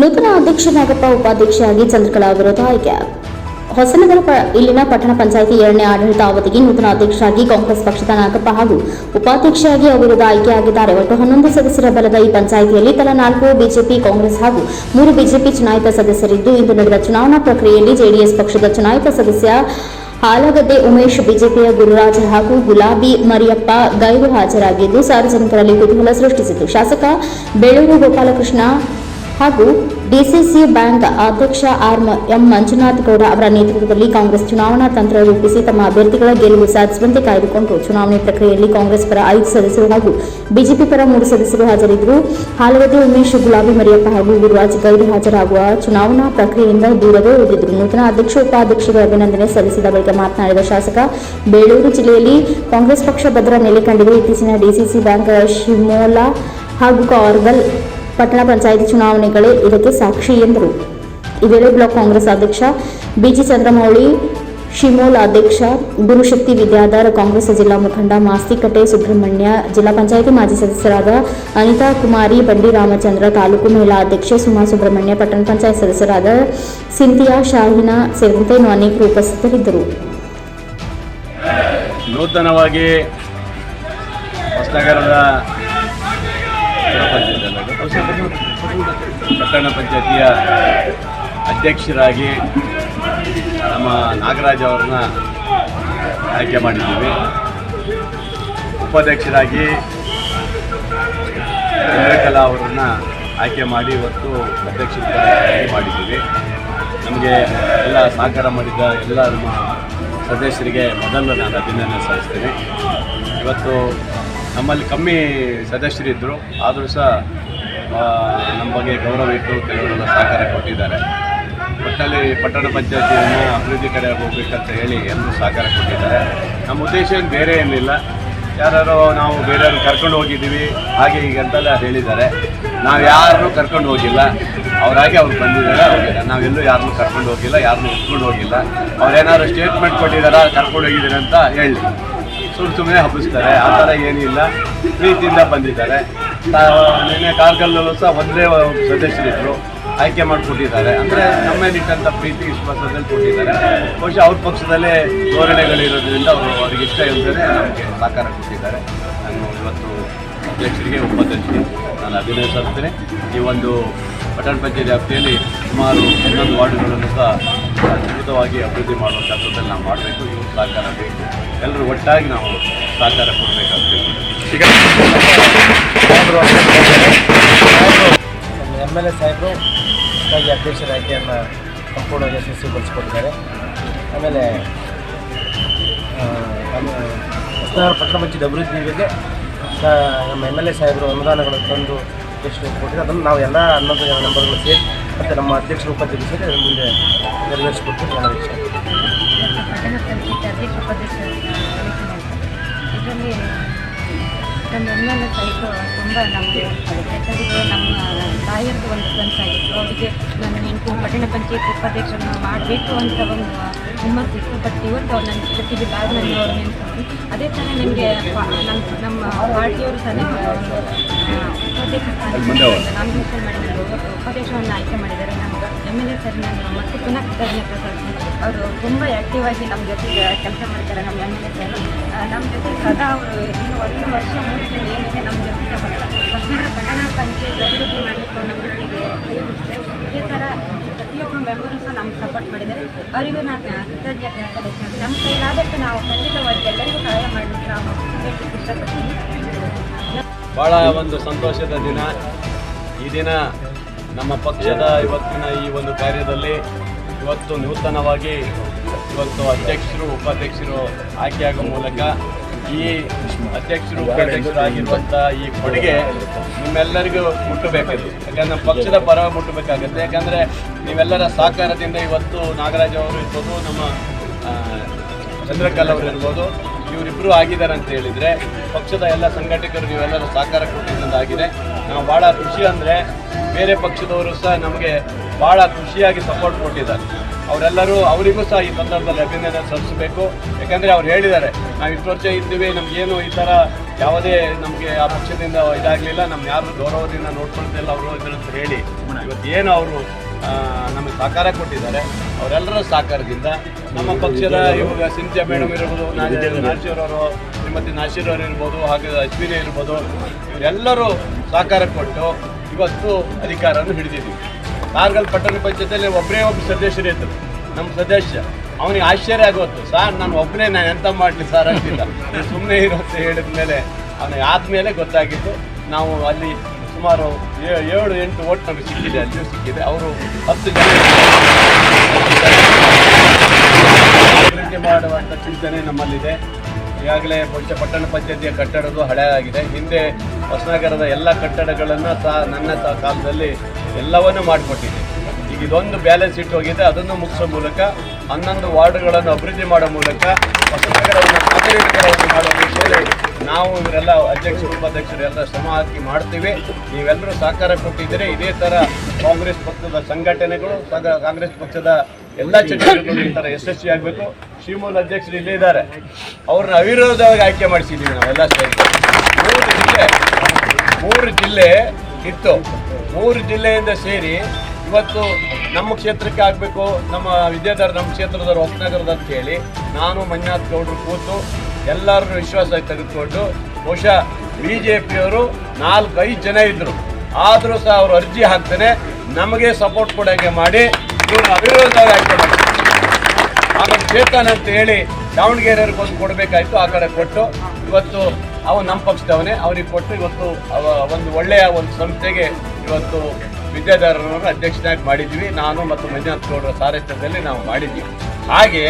ನೂತನ ಅಧ್ಯಕ್ಷ ನಾಗಪ್ಪ ಉಪಾಧ್ಯಕ್ಷೆಯಾಗಿ ಚಂದ್ರಕಲಾ ವಿರೋಧ ಆಯ್ಕೆ ಹೊಸನಗರ ಇಲ್ಲಿನ ಪಟ್ಟಣ ಪಂಚಾಯಿತಿ ಎರಡನೇ ಆಡಳಿತ ಅವಧಿಗೆ ನೂತನ ಅಧ್ಯಕ್ಷರಾಗಿ ಕಾಂಗ್ರೆಸ್ ಪಕ್ಷದ ನಾಗಪ್ಪ ಹಾಗೂ ಉಪಾಧ್ಯಕ್ಷೆಯಾಗಿ ಅವಿರೋಧ ಆಯ್ಕೆಯಾಗಿದ್ದಾರೆ ಒಟ್ಟು ಹನ್ನೊಂದು ಸದಸ್ಯರ ಬಲದ ಈ ಪಂಚಾಯಿತಿಯಲ್ಲಿ ತಲಾ ನಾಲ್ಕು ಬಿಜೆಪಿ, ಕಾಂಗ್ರೆಸ್ ಹಾಗೂ ಮೂರು ಬಿಜೆಪಿ ಚುನಾಯಿತ ಸದಸ್ಯರಿದ್ದು, ಇಂದು ನಡೆದ ಚುನಾವಣಾ ಪ್ರಕ್ರಿಯೆಯಲ್ಲಿ ಜೆಡಿಎಸ್ ಪಕ್ಷದ ಚುನಾಯಿತ ಸದಸ್ಯ ಹಾಲಗದ್ದೆ ಉಮೇಶ್, ಬಿಜೆಪಿಯ ಗುರುರಾಜ್ ಹಾಗೂ ಗುಲಾಬಿ ಮರಿಯಪ್ಪ ಗೈರು ಹಾಜರಾಗಿದ್ದು, ಸಾರ್ವಜನಿಕರಲ್ಲಿ ಕುತೂಹಲ ಸೃಷ್ಟಿಸಿತು. ಶಾಸಕ ಬೇಳೂರು ಗೋಪಾಲಕೃಷ್ಣ ಹಾಗೂ ಡಿಸಿಸಿ ಬ್ಯಾಂಕ್ ಅಧ್ಯಕ್ಷ ಆರ್ ಎಂ ಮಂಜುನಾಥ್ ಗೌಡ ಅವರ ನೇತೃತ್ವದಲ್ಲಿ ಕಾಂಗ್ರೆಸ್ ಚುನಾವಣಾ ತಂತ್ರ ರೂಪಿಸಿ ತಮ್ಮ ಅಭ್ಯರ್ಥಿಗಳ ಗೆಲುವು ಸಾಧಿಸುವಂತೆ ಕಾಯ್ದುಕೊಂಡು ಚುನಾವಣೆ ಪ್ರಕ್ರಿಯೆಯಲ್ಲಿ ಕಾಂಗ್ರೆಸ್ ಪರ ಐದು ಸದಸ್ಯರು ಹಾಗೂ ಬಿಜೆಪಿ ಪರ ಮೂರು ಸದಸ್ಯರು ಹಾಜರಿದ್ದರು. ಹಾಲಗದ್ದೆ ಉಮೇಶ್, ಗುಲಾಬಿ ಮರಿಯಪ್ಪ ಹಾಗೂ ಗುರುರಾಜ್ ಗೈರು ಹಾಜರಾಗುವ ಚುನಾವಣಾ ಪ್ರಕ್ರಿಯೆಯಿಂದ ದೂರವೇ ಉಳಿದಿದ್ದರು. ನೂತನ ಅಧ್ಯಕ್ಷ ಉಪಾಧ್ಯಕ್ಷರು ಅಭಿನಂದನೆ ಸಲ್ಲಿಸಿದ ಬಳಿಕ ಮಾತನಾಡಿದ ಶಾಸಕ, ಬೇಳೂರು ಜಿಲ್ಲೆಯಲ್ಲಿ ಕಾಂಗ್ರೆಸ್ ಪಕ್ಷ ಭದ್ರ ನೆಲೆ ಕಂಡಿದೆ. ಇತ್ತೀಚಿನ ಡಿಸಿಸಿ ಬ್ಯಾಂಕ್ ಶಿಮೋಲಾ ಹಾಗೂ ಕಾರ್ಗಲ್ ಪಟ್ಟಣ ಪಂಚಾಯಿತಿ ಚುನಾವಣೆಗಳೇ ಇದಕ್ಕೆ ಸಾಕ್ಷಿ ಎಂದರು. ಈ ವೇಳೆ ಬ್ಲಾಕ್ ಕಾಂಗ್ರೆಸ್ ಅಧ್ಯಕ್ಷ ಬಿಜಿ ಚಂದ್ರಮೌಳಿ, ಶಿಮೋಲ್ ಅಧ್ಯಕ್ಷ ಗುರುಶಕ್ತಿ ವಿದ್ಯಾಧರ್, ಕಾಂಗ್ರೆಸ್ ಜಿಲ್ಲಾ ಮುಖಂಡ ಮಾಸ್ತಿಕಟ್ಟೆ ಸುಬ್ರಹ್ಮಣ್ಯ, ಜಿಲ್ಲಾ ಪಂಚಾಯಿತಿ ಮಾಜಿ ಸದಸ್ಯರಾದ ಅನಿತಾ ಕುಮಾರಿ, ಬಂಡಿ ರಾಮಚಂದ್ರ, ತಾಲೂಕು ಮಹಿಳಾ ಅಧ್ಯಕ್ಷೆ ಸುಮಾ ಸುಬ್ರಹ್ಮಣ್ಯ, ಪಟ್ಟಣ ಪಂಚಾಯತ್ ಸದಸ್ಯರಾದ ಸಿಂಥಿಯಾ ಶಾಹಿನ ಸೇರಿದಂತೆ ಅನೇಕರು ಉಪಸ್ಥಿತರಿದ್ದರು. ನೂತನವಾಗಿ ಹೊಸನಗರದ ಪಟ್ಟಣ ಪಂಚಾಯತಿಯ ಅಧ್ಯಕ್ಷರಾಗಿ ನಮ್ಮ ನಾಗರಾಜ್ ಅವರನ್ನ ಆಯ್ಕೆ ಮಾಡಿದ್ದೀವಿ. ಉಪಾಧ್ಯಕ್ಷರಾಗಿ ಚಂದ್ರಕಲಾ ಅವರನ್ನ ಆಯ್ಕೆ ಮಾಡಿ ಇವತ್ತು ಅಧ್ಯಕ್ಷ ಮಾಡಿದ್ದೀವಿ. ನಮಗೆ ಎಲ್ಲ ಸಹಕಾರ ಮಾಡಿದ್ದ ಎಲ್ಲ ನಮ್ಮ ಸದಸ್ಯರಿಗೆ ಮೊದಲು ನಾನು ಅಭಿನಂದನೆ ಸಲ್ಲಿಸ್ತೀನಿ. ಇವತ್ತು ನಮ್ಮಲ್ಲಿ ಕಮ್ಮಿ ಸದಸ್ಯರಿದ್ದರು ಆದರೂ ಸಹ ನಮ್ಮ ಬಗ್ಗೆ ಗೌರವ ಇಟ್ಟು ಕೆಲವರೆಲ್ಲ ಸಹಕಾರ ಕೊಟ್ಟಿದ್ದಾರೆ. ಒಟ್ಟಲ್ಲಿ ಪಟ್ಟಣ ಪಂಚಾಯತಿಯನ್ನು ಅಭಿವೃದ್ಧಿ ಕಡೆ ಹೋಗ್ಬೇಕಂತ ಹೇಳಿ ಎಲ್ಲರೂ ಸಹಕಾರ ಕೊಟ್ಟಿದ್ದಾರೆ. ನಮ್ಮ ಉದ್ದೇಶ ಏನು ಬೇರೆ ಏನಿಲ್ಲ. ಯಾರು ನಾವು ಬೇರೆಯವ್ರನ್ನ ಕರ್ಕೊಂಡು ಹೋಗಿದ್ದೀವಿ, ಹಾಗೆ ಹೀಗೆ ಅಂತೆಲ್ಲ ಹೇಳಿದ್ದಾರೆ. ನಾವು ಯಾರನ್ನೂ ಕರ್ಕೊಂಡು ಹೋಗಿಲ್ಲ. ಅವರಾಗಿ ಅವ್ರು ಬಂದಿದ್ದಾರೆ ಹೋಗಿಲ್ಲ ನಾವೆಲ್ಲೂ ಯಾರನ್ನೂ ಕರ್ಕೊಂಡು ಹೋಗಿಲ್ಲ ಯಾರನ್ನೂ ಇಟ್ಕೊಂಡು ಹೋಗಿಲ್ಲ. ಅವ್ರೇನಾದ್ರು ಸ್ಟೇಟ್ಮೆಂಟ್ ಕೊಟ್ಟಿದ್ದಾರಾ, ಕರ್ಕೊಂಡು ಹೋಗಿದ್ದೀರಿ ಅಂತ ಹೇಳಿ. ಸುಮ್ಮನೆ ಸುಮ್ಮನೆ ಹಬ್ಬಿಸ್ತಾರೆ. ಆ ಥರ ಏನಿಲ್ಲ ಪ್ರೀತಿಯಿಂದ ಬಂದಿದ್ದಾರೆ. ನಿನ್ನೆ ಕಾರ್ಗಲ್ಲೂ ಸಹ ಒಂದೇ ಸದಸ್ಯರಿದ್ದರು ಆಯ್ಕೆ ಮಾಡಿಕೊಟ್ಟಿದ್ದಾರೆ. ಅಂದರೆ ನಮ್ಮ ನಿಟ್ಟಂಥ ಪ್ರೀತಿ ವಿಶ್ವಾಸದಲ್ಲಿ ಕೊಟ್ಟಿದ್ದಾರೆ. ಬಹುಶಃ ಅವ್ರ ಪಕ್ಷದಲ್ಲೇ ಧೋರಣೆಗಳಿರೋದ್ರಿಂದ ಅವರು ಅವ್ರಿಗೆ ಇಷ್ಟ ಇಲ್ಲದೇ ನಮಗೆ ಸಹಕಾರ ಕೊಟ್ಟಿದ್ದಾರೆ. ನಾನು ಇವತ್ತು ಅಧ್ಯಕ್ಷರಿಗೆ, ಉಪಾಧ್ಯಕ್ಷರಿಗೆ ನಾನು ಅಭಿನಯ ಸಲ್ಲಿಸ್ತೇನೆ. ಈ ಒಂದು ಪಟ್ಟಣ ಪಂಚಾಯತ್ ವ್ಯಾಪ್ತಿಯಲ್ಲಿ ಸುಮಾರು ಹನ್ನೊಂದು ವಾರ್ಡುಗಳನ್ನು ಸಹ ಅದ್ಭುತವಾಗಿ ಅಭಿವೃದ್ಧಿ ಮಾಡುವ ಕೆಲಸದಲ್ಲಿ ನಾವು ಮಾಡಬೇಕು. ಇವರು ಸಹಕಾರ ಬೇಕು. ಎಲ್ಲರೂ ಒಟ್ಟಾಗಿ ನಾವು ಸಹಕಾರ ಕೊಡಬೇಕಾಗ್ತದೆ ನಮ್ಮ ಎಂ ಎಲ್ ಎ ಸಾಹೇಬರು ಹೊಸದಾಗಿ ಅಧ್ಯಕ್ಷರ ಆಯ್ಕೆಯನ್ನು ಸಂಪೂರ್ಣ ಯಶಸ್ವಿಗೊಳಿಸಿಕೊಟ್ಟಿದ್ದಾರೆ ಆಮೇಲೆ ನಮ್ಮ ಹೊಸನಗರ ಪಟ್ಟಣ ಪಂಚಾಯತ್ ಅಭಿವೃದ್ಧಿ ಬಗ್ಗೆ ನಮ್ಮ ಎಂ ಎಲ್ ಎ ಸಾಹೇಬರು ಅನುದಾನಗಳನ್ನು ತಂದು ಎಷ್ಟು ಕೊಟ್ಟಿದ್ದಾರೆ. ಅದನ್ನು ನಾವು ಎಲ್ಲ ಹನ್ನೊಂದು ಜನ ನಂಬರ್ಗಳು ಸೇರಿ ಮತ್ತು ನಮ್ಮ ಅಧ್ಯಕ್ಷರು ಉಪಾಧ್ಯಕ್ಷರು ಸೇರಿ ಮುಂದೆ ನೆರವೇರಿಸಿಕೊಟ್ಟು ನನ್ನ ವಿಷಯ ಪಟ್ಟಣ ಪಂಚಾಯತ್ ಉಪಾಧ್ಯಕ್ಷ ಇದರಲ್ಲಿ ನಮ್ಮ ಎಮ್ಮೆಲ್ಲ ಸಹಿತ ತುಂಬ ನಮಗೆ ಯಾಕಂದರೆ ನಮ್ಮ ತಾಯಿಯರ್ದು ಒಂದು ಕನಸಾಗಿತ್ತು ಅವರಿಗೆ ನಾನು ನಿಂತು ಪಟ್ಟಣ ಪಂಚಾಯತ್ ಉಪಾಧ್ಯಕ್ಷರನ್ನು ಮಾಡಬೇಕು ಅಂತ ಒಂದು ಹಿಮ್ಮತ್ತಿತ್ತು ಬಟ್ ಇವತ್ತು ಅವ್ರು ನನ್ನ ಜೊತೆಗೆ ಬ್ಯಾಗ್ನಲ್ಲಿ ಅವ್ರು ನೆನಪು ಅದೇ ಥರ ನಿಮಗೆ ನಮ್ಮ ನಮ್ಮ ಪಾರ್ಟಿಯವರು ಸಹ ಉಪಾಧ್ಯಕ್ಷ ನಾಮಿನೇಷನ್ ಮಾಡಿದ್ದಾರೆ ಉಪಾಧ್ಯಕ್ಷವನ್ನು ಆಯ್ಕೆ ಮಾಡಿದ್ದಾರೆ ನಮ್ಗೆ ಎಂ ಎಲ್ ಎ ಸರ್ ನಾನು ಮತ್ತೆ ಪುನಃ ಕೃತಜ್ಞತೆ ಅವರು ತುಂಬ ಆ್ಯಕ್ಟಿವ್ ಆಗಿ ನಮ್ಮ ಜೊತೆಗೆ ಕೆಲಸ ಮಾಡ್ತಾರೆ, ನಮ್ಮ ಎಂ ಎಲ್ ಎ ಸರ್ ನಮ್ಮ ಜೊತೆ ಸದಾ ಅವರು ಇನ್ನು ಒಂದು ವರ್ಷ ಮುಂಚೆ ಏನಿದೆ ನಮ್ಮ ಜೊತೆಗೆ ಬರ್ತಾರೆ ಹೊಸನಗರ ಸಂಖ್ಯೆ ಅಭಿವೃದ್ಧಿ ಮಾಡಲಿಕ್ಕೆ ನಮ್ಮ ಜೊತೆಗೆ. ಇದೇ ಥರ ಪ್ರತಿಯೊಬ್ಬರು ಮೆಂಬರು ಸಹ ನಮ್ಗೆ ಸಪೋರ್ಟ್ ಮಾಡಿದ್ದಾರೆ. ಅವರಿಗೂ ನಾನು ಕೃತಜ್ಞತೆ ನಮ್ಮ ಕೈಲಾದಷ್ಟು ನಾವು ಖಂಡಿತವಾಗಿ ಎಲ್ಲರಿಗೂ ಸಹಾಯ ಮಾಡಲಿಕ್ಕೆ ನಾವು ಇಷ್ಟಪಡ್ತೀನಿ ಭಾಳ ಒಂದು ಸಂತೋಷದ ದಿನ. ಈ ದಿನ ನಮ್ಮ ಪಕ್ಷದ ಇವತ್ತಿನ ಈ ಒಂದು ಕಾರ್ಯದಲ್ಲಿ ಇವತ್ತು ನೂತನವಾಗಿ ಇವತ್ತು ಅಧ್ಯಕ್ಷರು, ಉಪಾಧ್ಯಕ್ಷರು ಆಯ್ಕೆಯಾಗುವ ಮೂಲಕ ಈ ಅಧ್ಯಕ್ಷರು, ಉಪಾಧ್ಯಕ್ಷರು ಆಗಿರುವಂಥ ಈ ಕೊಡುಗೆ ನಿಮ್ಮೆಲ್ಲರಿಗೂ ಮುಟ್ಟಬೇಕದು. ಯಾಕಂದರೆ ಪಕ್ಷದ ಪರ ಮುಟ್ಟಬೇಕಾಗುತ್ತೆ. ಯಾಕಂದರೆ ನೀವೆಲ್ಲರ ಸಹಕಾರದಿಂದ ಇವತ್ತು ನಾಗರಾಜ್ ಅವರು ಇರ್ಬೋದು, ನಮ್ಮ ಚಂದ್ರಕಲ್ ಅವರು ಇರ್ಬೋದು ಇವರಿಬ್ಬರು ಆಗಿದ್ದಾರೆ ಅಂತ ಹೇಳಿದರೆ, ಪಕ್ಷದ ಎಲ್ಲ ಸಂಘಟಕರು ನೀವೆಲ್ಲರೂ ಸಹಕಾರ ಕೊಟ್ಟಿದ್ದಾಗಿದೆ ನಾವು ಭಾಳ ಖುಷಿ ಅಂದರೆ ಬೇರೆ ಪಕ್ಷದವರು ಸಹ ನಮಗೆ ಭಾಳ ಖುಷಿಯಾಗಿ ಸಪೋರ್ಟ್ ಕೊಟ್ಟಿದ್ದಾರೆ. ಅವರೆಲ್ಲರೂ ಅವರಿಗೂ ಸಹ ಈ ಸಂದರ್ಭದಲ್ಲಿ ಅಭಿನಂದನೆ ಸಲ್ಲಿಸಬೇಕು. ಯಾಕಂದರೆ ಅವ್ರು ಹೇಳಿದ್ದಾರೆ, ನಾವು ಇಷ್ಟು ವರ್ಷ ಇದ್ದೀವಿ ನಮಗೇನು ಈ ಥರ ಯಾವುದೇ ನಮಗೆ ಆ ಪಕ್ಷದಿಂದ ಇದಾಗಲಿಲ್ಲ ನಮ್ಮ ಯಾರು ಗೌರವದಿಂದ ನೋಡ್ಕೊಳ್ತಿಲ್ಲ ಅವರು ಅಂತ ಹೇಳಿ. ಇವತ್ತು ಏನು ಅವರು ನಮಗೆ ಸಹಕಾರ ಕೊಟ್ಟಿದ್ದಾರೆ. ಅವರೆಲ್ಲರ ಸಹಕಾರದಿಂದ ನಮ್ಮ ಪಕ್ಷದ ಇವಾಗ ಸಿಂಧ್ಯಾ ಮೇಡಮ್ ಇರ್ಬೋದು ನಾಶೀರ್ ಅವರು, ಶ್ರೀಮತಿ ನಾಶೀರ್ ಅವರು ಇರ್ಬೋದು, ಹಾಗೆ ಅಶ್ವಿನಿ ಇರ್ಬೋದು, ಇವರೆಲ್ಲರೂ ಸಹಕಾರ ಕೊಟ್ಟು ಇವತ್ತು ಅಧಿಕಾರವನ್ನು ಹಿಡಿದಿದ್ದೀವಿ. ಕಾರ್ಗಲ್ ಪಟ್ಟಣ ಪಂಚಾಯತಿಯಲ್ಲಿ ಒಬ್ಬರೇ ಒಬ್ಬ ಸದಸ್ಯರು ಇದ್ದರು ನಮ್ಮ ಸದಸ್ಯ, ಅವನಿಗೆ ಆಶ್ಚರ್ಯ ಆಗೋತ್ತು ಸರ್, ನಾನು ಒಬ್ಬನೇ ನಾನು ಎಂತ ಮಾಡಲಿ ಸರ್? ಅಂತಿಲ್ಲ ಸುಮ್ಮನೆ ಇರೋ ಅಂತ ಹೇಳಿದ ಮೇಲೆ ಅವನಿಗೆ ಆದಮೇಲೆ ಗೊತ್ತಾಗಿತ್ತು. ನಾವು ಅಲ್ಲಿ ಸುಮಾರು ಏಳು, ಎಂಟು ಓಟ್ ನಮಗೆ ಸಿಕ್ಕಿದೆ, ಅಲ್ಲಿಯೂ ಸಿಕ್ಕಿದೆ. ಅವರು ಹತ್ತು ಜನ ಮಾಡುವಂಥ ಚಿಂತನೆ ನಮ್ಮಲ್ಲಿದೆ. ಈಗಾಗಲೇ ಬಹುಶಃ ಪಟ್ಟಣ ಪಂಚಾಯತಿಯ ಕಟ್ಟಡದು ಹಳೆಯಾಗಿದೆ ಹಿಂದೆ ಹೊಸನಗರದ ಎಲ್ಲ ಕಟ್ಟಡಗಳನ್ನು ಸಹ ನನ್ನ ಕಾಲದಲ್ಲಿ ಎಲ್ಲವನ್ನೂ ಮಾಡಿಕೊಟ್ಟಿದೆ ಈಗ ಇದೊಂದು ಬ್ಯಾಲೆನ್ಸ್ ಇಟ್ಟು ಹೋಗಿದೆ. ಅದನ್ನು ಮುಗಿಸೋ ಮೂಲಕ, ಹನ್ನೊಂದು ವಾರ್ಡ್ಗಳನ್ನು ಅಭಿವೃದ್ಧಿ ಮಾಡೋ ಮೂಲಕ, ಹೊಸನಗರವನ್ನು ಮಾಡುವ ನಾವು ಇವರೆಲ್ಲ ಅಧ್ಯಕ್ಷರು, ಉಪಾಧ್ಯಕ್ಷರು ಎಲ್ಲ ಶ್ರಮ ಹಾಕಿ ಮಾಡ್ತೀವಿ. ನೀವೆಲ್ಲರೂ ಸಹಕಾರ ಕೊಟ್ಟಿದ್ದರೆ. ಇದೇ ಥರ ಕಾಂಗ್ರೆಸ್ ಪಕ್ಷದ ಸಂಘಟನೆಗಳು ಸಂಘ- ಕಾಂಗ್ರೆಸ್ ಪಕ್ಷದ ಎಲ್ಲ ಚಟುವಟಿಕೆಗಳು ಈ ಥರ ಯಶಸ್ವಿಯಾಗಬೇಕು ಶಿವಮೂಲ ಅಧ್ಯಕ್ಷರು ಇಲ್ಲೇ ಇದ್ದಾರೆ. ಅವ್ರನ್ನ ಅವಿರೋಧವಾಗಿ ಆಯ್ಕೆ ಮಾಡಿಸಿದ್ದೀವಿ ನಾವೆಲ್ಲ ಸೇರಿ. ಮೂರು ಜಿಲ್ಲೆ ಮೂರು ಜಿಲ್ಲೆ ಇತ್ತು. ಮೂರು ಜಿಲ್ಲೆಯಿಂದ ಸೇರಿ ಇವತ್ತು ನಮ್ಮ ಕ್ಷೇತ್ರಕ್ಕೆ ಆಗಬೇಕು. ನಮ್ಮ ವಿದ್ಯಾಧರ, ನಮ್ಮ ಕ್ಷೇತ್ರದವ್ರು ಹೊಸನಗರದ ಅಂತ ಹೇಳಿ ನಾನು ಮಂಜುನಾಥ್ ಗೌಡರು ಕೂತು ಎಲ್ಲರನ್ನು ವಿಶ್ವಾಸ ತೆಗೆದುಕೊಂಡು ಬಹುಶಃ ಬಿ ಜೆ ಪಿಯವರು ನಾಲ್ಕೈದು ಜನ ಇದ್ದರು ಆದರೂ ಸಹ ಅವರು ಅರ್ಜಿ ಹಾಕ್ತಾನೆ ನಮಗೆ ಸಪೋರ್ಟ್ ಕೊಡೋಂಗೆ ಮಾಡಿ ಇವ್ರನ್ನ ಅವಿರೋಧವಾಗಿ ಆಯ್ಕೆ ಮಾಡ್ತಾರೆ ಆಮೇಲೆ ಚೇತನ್ ಅಂತ ಹೇಳಿ ದಾವಣಗೆರೆಯವ್ರಿಗೆ ಒಂದು ಕೊಡಬೇಕಾಯ್ತು, ಆ ಕಡೆ ಕೊಟ್ಟು. ಇವತ್ತು ಅವನು ನಮ್ಮ ಪಕ್ಷದವನೇ ಅವನಿಗೆ ಕೊಟ್ಟು ಇವತ್ತು ಒಂದು ಒಳ್ಳೆಯ ಒಂದು ಸಂಸ್ಥೆಗೆ ಇವತ್ತು ವಿದ್ಯಾಧರರನ್ನು ಅಧ್ಯಕ್ಷನಾಗಿ ಮಾಡಿದ್ವಿ. ನಾನು ಮತ್ತು ಮಂಜುನಾಥ್ ಗೌಡರ ಸಾರಥ್ಯದಲ್ಲಿ ನಾವು ಮಾಡಿದ್ವಿ. ಹಾಗೆ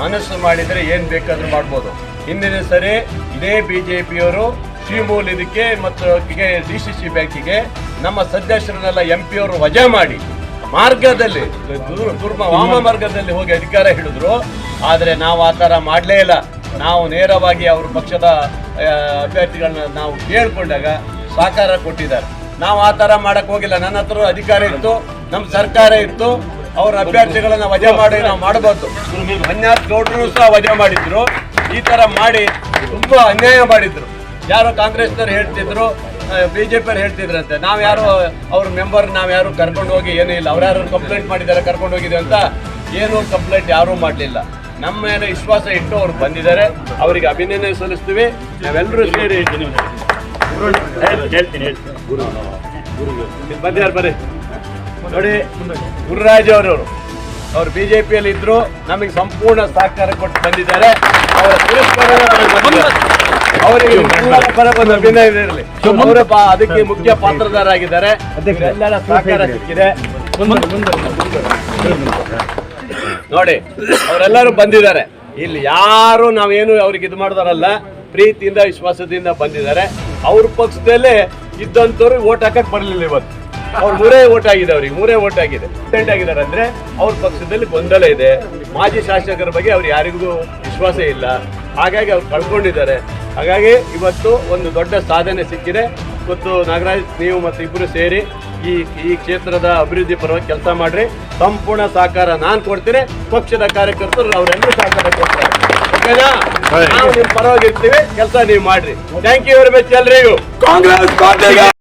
ಮನಸ್ಸು ಮಾಡಿದರೆ ಏನು ಬೇಕಾದರೂ ಮಾಡ್ಬೋದು. ಹಿಂದಿನ ಸರಿ ಇದೇ ಬಿಜೆಪಿಯವರು ಜೆ ಪಿಯವರು ಶ್ರೀಮೂಲ್ ಇದಕ್ಕೆ ಮತ್ತು ಡಿ ಸಿ ಸಿ ಬ್ಯಾಂಕಿಗೆ ನಮ್ಮ ಸದಸ್ಯರನ್ನೆಲ್ಲ ಎಂ ಪಿಯವರು ವಜಾ ಮಾಡಿ ಮಾರ್ಗದಲ್ಲಿ ದುರ್- ದುರ್ಮ ವಾಮ ಮಾರ್ಗದಲ್ಲಿ ಹೋಗಿ ಅಧಿಕಾರ ಹಿಡಿದ್ರು. ಆದರೆ ನಾವು ಆ ಥರ ಮಾಡಲೇ ಇಲ್ಲ. ನಾವು ನೇರವಾಗಿ ಅವ್ರ ಪಕ್ಷದ ಅಭ್ಯರ್ಥಿಗಳನ್ನ ನಾವು ಕೇಳಿಕೊಂಡಾಗ ಸಹಕಾರ ಕೊಟ್ಟಿದ್ದಾರೆ. ನಾವು ಆ ಥರ ಮಾಡಕ್ಕೆ ಹೋಗಿಲ್ಲ. ನನ್ನ ಹತ್ರ ಅಧಿಕಾರ ಇತ್ತು ನಮ್ಮ ಸರ್ಕಾರ ಇತ್ತು. ಅವ್ರ ಅಭ್ಯರ್ಥಿಗಳನ್ನ ವಜಾ ಮಾಡಿ ನಾವು ಮಾಡಬಹುದು ಮಂಜಾತ್ ಗೌಡ್ರು ಸಹ ವಜಾ ಮಾಡಿದ್ರು. ಈ ಥರ ಮಾಡಿ ತುಂಬಾ ಅನ್ಯಾಯ ಮಾಡಿದ್ರು ಯಾರು ಕಾಂಗ್ರೆಸ್ನವ್ರು ಹೇಳ್ತಿದ್ರು ಬಿ ಜೆ ಹೇಳ್ತಿದ್ರಂತೆ ನಾವು ಯಾರು ಅವ್ರ ಮೆಂಬರ್ ನಾವು ಯಾರು ಕರ್ಕೊಂಡು ಹೋಗಿ ಏನೂ ಇಲ್ಲ ಅವ್ರು ಯಾರು ಕಂಪ್ಲೇಂಟ್ ಮಾಡಿದ್ದಾರೆ ಕರ್ಕೊಂಡು ಹೋಗಿದೆ ಅಂತ ಏನೂ ಕಂಪ್ಲೇಂಟ್ ಯಾರೂ ಮಾಡಲಿಲ್ಲ ನಮ್ಮ ಮೇಲೆ ವಿಶ್ವಾಸ ಇಟ್ಟು ಅವ್ರು ಬಂದಿದ್ದಾರೆ ಅವರಿಗೆ ಅಭಿನಂದನೆ ಸಲ್ಲಿಸ್ತೀವಿ ನಾವೆಲ್ಲರೂ ಸೇರಿ ಹೇಳ್ತೀನಿ ಬಂದಿದ್ದಾರೆ ಬರ್ರಿ ನೋಡಿ ಗುರುರಾಜ್ ಅವರವರು ಅವ್ರು ಬಿಜೆಪಿಯಲ್ಲಿ ಇದ್ರು ನಮಗೆ ಸಂಪೂರ್ಣ ಸಹಕಾರ ಕೊಟ್ಟು ಬಂದಿದ್ದಾರೆ. ಅವರ ಅವರಿಗೆ ಇರಲಿ ಅದಕ್ಕೆ ಮುಖ್ಯ ಪಾತ್ರದಾರರಾಗಿದ್ದಾರೆ ಎಲ್ಲರ ಸಹಕಾರ ಸಿಕ್ಕಿದೆ. ನೋಡಿ ಅವರೆಲ್ಲರೂ ಬಂದಿದ್ದಾರೆ. ಇಲ್ಲಿ ಯಾರು ನಾವೇನು ಅವ್ರಿಗೆ ಇದು ಮಾಡಿದಾರಲ್ಲ ಪ್ರೀತಿಯಿಂದ ವಿಶ್ವಾಸದಿಂದ ಬಂದಿದ್ದಾರೆ. ಅವ್ರ ಪಕ್ಷದಲ್ಲೇ ಇದ್ದಂಥವ್ರು ಓಟ್ ಹಾಕಕ್ ಬರಲಿಲ್ಲ ಇವತ್ತು. ಅವ್ರು ಮೂರೇ ಓಟ್ ಆಗಿದೆ ಅವ್ರಿಗೆ ಮೂರೇ ಓಟ್ ಆಗಿದೆ. ಆಗಿದ್ದಾರೆ ಅಂದ್ರೆ ಅವ್ರ ಪಕ್ಷದಲ್ಲಿ ಗೊಂದಲ ಇದೆ. ಮಾಜಿ ಶಾಸಕರ ಬಗ್ಗೆ ಅವ್ರು ಯಾರಿಗೂ ವಿಶ್ವಾಸ ಇಲ್ಲ. ಹಾಗಾಗಿ ಅವ್ರು ಕಳ್ಕೊಂಡಿದ್ದಾರೆ. ಹಾಗಾಗಿ ಇವತ್ತು ಒಂದು ದೊಡ್ಡ ಸಾಧನೆ ಸಿಕ್ಕಿದೆ. ಇವತ್ತು ನಾಗರಾಜ್ ನೀವು ಮತ್ತು ಇಬ್ಬರು ಸೇರಿ ಈ ಈ ಕ್ಷೇತ್ರದ ಅಭಿವೃದ್ಧಿ ಪರವಾಗಿ ಕೆಲಸ ಮಾಡ್ರಿ. ಸಂಪೂರ್ಣ ಸಹಕಾರ ನಾನು ಕೊಡ್ತೀನಿ. ಪಕ್ಷದ ಕಾರ್ಯಕರ್ತರು ಅವರೆಲ್ಲರೂ ಸಹಕಾರ ಕೊಡ್ತಾರೆ. ಓಕೆನಾ? ನಾವು ನಿಮ್ಮ ಪರವಾಗಿ ಇರ್ತೀವಿ. ಕೆಲಸ ನೀವು ಮಾಡ್ರಿ. ಥ್ಯಾಂಕ್ ಯು ವೆರಿ ಮಚ್ ಎಲ್ರಿಗೂ. ಕಾಂಗ್ರೆಸ್